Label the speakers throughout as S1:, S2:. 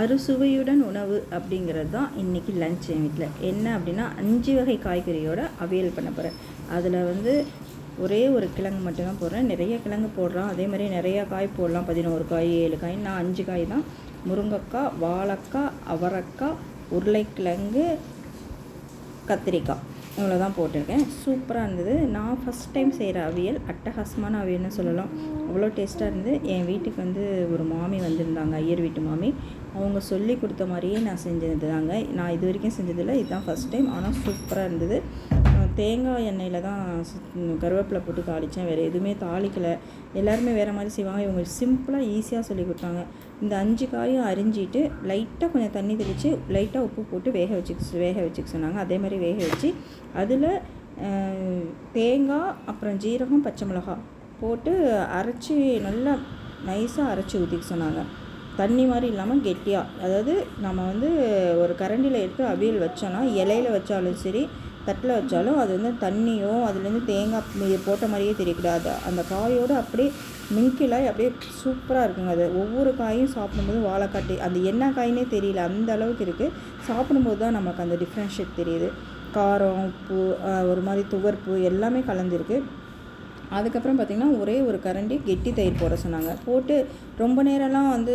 S1: அறுசுவையுடன் உணவு அப்படிங்கிறது தான் இன்றைக்கி லஞ்ச் என் வீட்டில் என்ன அப்படின்னா அஞ்சு வகை காய்கறியோட அவியல் பண்ண போகிறேன் அதில் வந்து ஒரே ஒரு கிழங்கு மட்டும்தான் போடுறேன். நிறைய கிழங்கு போடுறோம். அதே மாதிரி நிறையா காய் போடலாம். பதினோரு காய் ஏழு காய் நான் அஞ்சு காய் தான். முருங்கைக்காய் வாழைக்காய் அவரைக்காய் உருளைக்கிழங்கு கத்திரிக்காய். இவ்வளோ தான் போட்டிருக்கேன். சூப்பராக இருந்தது. நான் ஃபஸ்ட் டைம் செய்கிற அவியல் அட்டகாசமான அவியல்னு சொல்லலாம். அவ்வளோ டேஸ்ட்டாக இருந்தது. என் வீட்டுக்கு வந்து ஒரு மாமி வந்திருந்தாங்க ஐயர் வீட்டு மாமி. அவங்க சொல்லி கொடுத்த மாதிரியே நான் செஞ்சது தாங்க நான் இது வரைக்கும் செஞ்சதில்லை. இதுதான் ஃபஸ்ட் டைம் ஆனால் சூப்பராக இருந்தது. தேங்காய் எண்ணெயில் தான் கருவேப்பிலை போட்டு தாளித்தேன் வேறு எதுவுமே தாளிக்கலை. எல்லாருமே வேறு மாதிரி செய்வாங்க. இவங்க சிம்பிளாக ஈஸியாக சொல்லி கொடுத்தாங்க. இந்த அஞ்சு காயும் அரிஞ்சிட்டு லைட்டாக கொஞ்சம் தண்ணி தெளித்து லைட்டாக உப்பு போட்டு வேக வச்சு வேக வச்சுக்க சொன்னாங்க. அதே மாதிரி வேக வச்சு அதில் தேங்காய் அப்புறம் ஜீரகம் பச்சை மிளகாய் போட்டு அரைச்சி நல்லா நைஸாக அரைச்சி ஊற்றிக்க சொன்னாங்க. தண்ணி மாதிரி இல்லாமல் கெட்டியாக அதாவது நம்ம வந்து ஒரு கரண்டியில் எடுத்து அவியல் வச்சோன்னா இலையில வச்சாலும் சரி தட்டில் வச்சாலும் அது வந்து தண்ணியோ அதுலேருந்து தேங்காய் போட்ட மாதிரியே தெரியக்கூடாது. அந்த காயோடு அப்படியே மிங்கிலாய் அப்படியே சூப்பராக இருக்குங்க அது. ஒவ்வொரு காயும் சாப்பிடும்போது வாழைக்காட்டி அந்த என்ன காயினே தெரியல அந்த அளவுக்கு இருக்குது சாப்பிடும்போது தான் நமக்கு அந்த டிஃப்ரென்ஷியேட் தெரியுது. காரம் உப்பு ஒரு மாதிரி துவர்ப்பு எல்லாமே கலந்துருக்கு அதுக்கப்புறம் பார்த்திங்கன்னா ஒரே ஒரு கரண்டி கெட்டி தயிர் போட சொன்னாங்க. போட்டு ரொம்ப நேரம்லாம் வந்து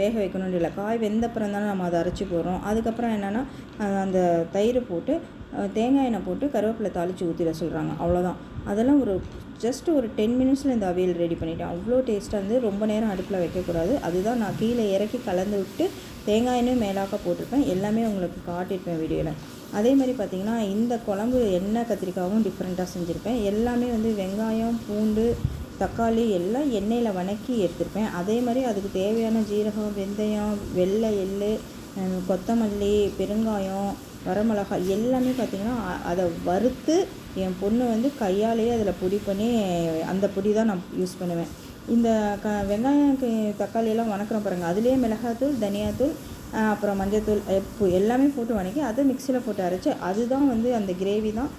S1: வேக வைக்கணும்னு இல்லை. காய் வெந்தப்புறம் தானே நம்ம அதை அரைச்சி போடுறோம். அதுக்கப்புறம் என்னென்னா அந்த தயிர் போட்டு தேங்காய் எண்ணெய் போட்டு கருவேப்பிலை தாளித்து ஊற்றிட சொல்கிறாங்க அவ்வளோதான் அதெல்லாம் ஒரு ஜஸ்ட் ஒரு டென் மினிட்ஸில் இந்த அவியல் ரெடி பண்ணிட்டேன். அவ்வளோ டேஸ்ட்டாக இருந்து ரொம்ப நேரம் அடுப்பில் வைக்கக்கூடாது. அதுதான் நான் கீழே இறக்கி கலந்து விட்டு தேங்காய் எண்ணெய் போட்டிருப்பேன் எல்லாமே உங்களுக்கு காட்டியிருப்பேன் வீடியோவில் அதே மாதிரி பார்த்திங்கன்னா இந்த குழம்பு எண்ணெய் கத்திரிக்காவும் டிஃப்ரெண்ட்டாக செஞ்சுருப்பேன். எல்லாமே வந்து வெங்காயம் பூண்டு தக்காளி எல்லாம் எண்ணெயில் வணக்கி எடுத்திருப்பேன். அதே மாதிரி அதுக்கு தேவையான ஜீரகம் வெந்தயம் வெள்ளை எள்ளு கொத்தமல்லி பெருங்காயம் வரமிளகாய் எல்லாமே பார்த்திங்கன்னா அதை வறுத்து என் பொண்ணு வந்து கையாலேயே அதில் பொடி பண்ணி அந்த பொடி தான் நான் யூஸ் பண்ணுவேன். இந்த க வெங்காயம் தக்காளியெல்லாம் வணக்கிறோம் பாருங்கள் அதுலேயே மிளகாத்தூள் தனியாத்தூள் அப்புறம் மஞ்சத்தூள் உப்பு எல்லாமே போட்டு வணக்கி அதை மிக்சியில் போட்டு அரைச்சி அதுதான் வந்து அந்த கிரேவி தான்.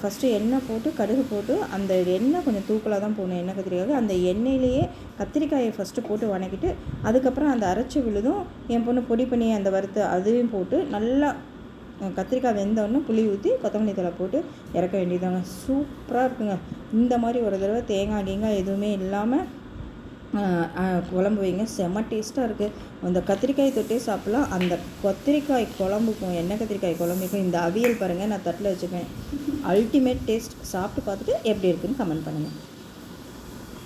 S1: ஃபஸ்ட்டு எண்ணெய் போட்டு கடுகு போட்டு அந்த எண்ணெய் கொஞ்சம் தூக்கலாக தான் போகணும் எண்ணெய் கத்திரிக்காய் அந்த எண்ணெயிலேயே கத்திரிக்காயை ஃபஸ்ட்டு போட்டு வணக்கிட்டு அதுக்கப்புறம் அந்த அரைச்சி விழுதும் என் பொண்ணு பொடி பண்ணி அந்த வறுத்து அதையும் போட்டு நல்லா கத்திரிக்காய் வெந்தோடனே புளி ஊற்றி கொத்தமல்லி தலை போட்டு இறக்க வேண்டியதாங்க சூப்பராக இருக்குங்க. இந்த மாதிரி ஒரு தடவை தேங்காய் கீங்காய் எதுவுமே இல்லாமல் குழம்பு வைங்க. செம்ம டேஸ்ட்டாக இருக்குது அந்த கத்திரிக்காய் தொட்டே சாப்பிட்லாம். அந்த கத்திரிக்காய் குழம்புக்கும் எண்ணெய் கத்திரிக்காய் குழம்புக்கும் இந்த அவியல் பாருங்கள் நான் தட்டில் வச்சுப்பேன். அல்டிமேட் டேஸ்ட் சாப்பிட்டு பார்த்துட்டு எப்படி இருக்குன்னு கமெண்ட் பண்ணுங்கள்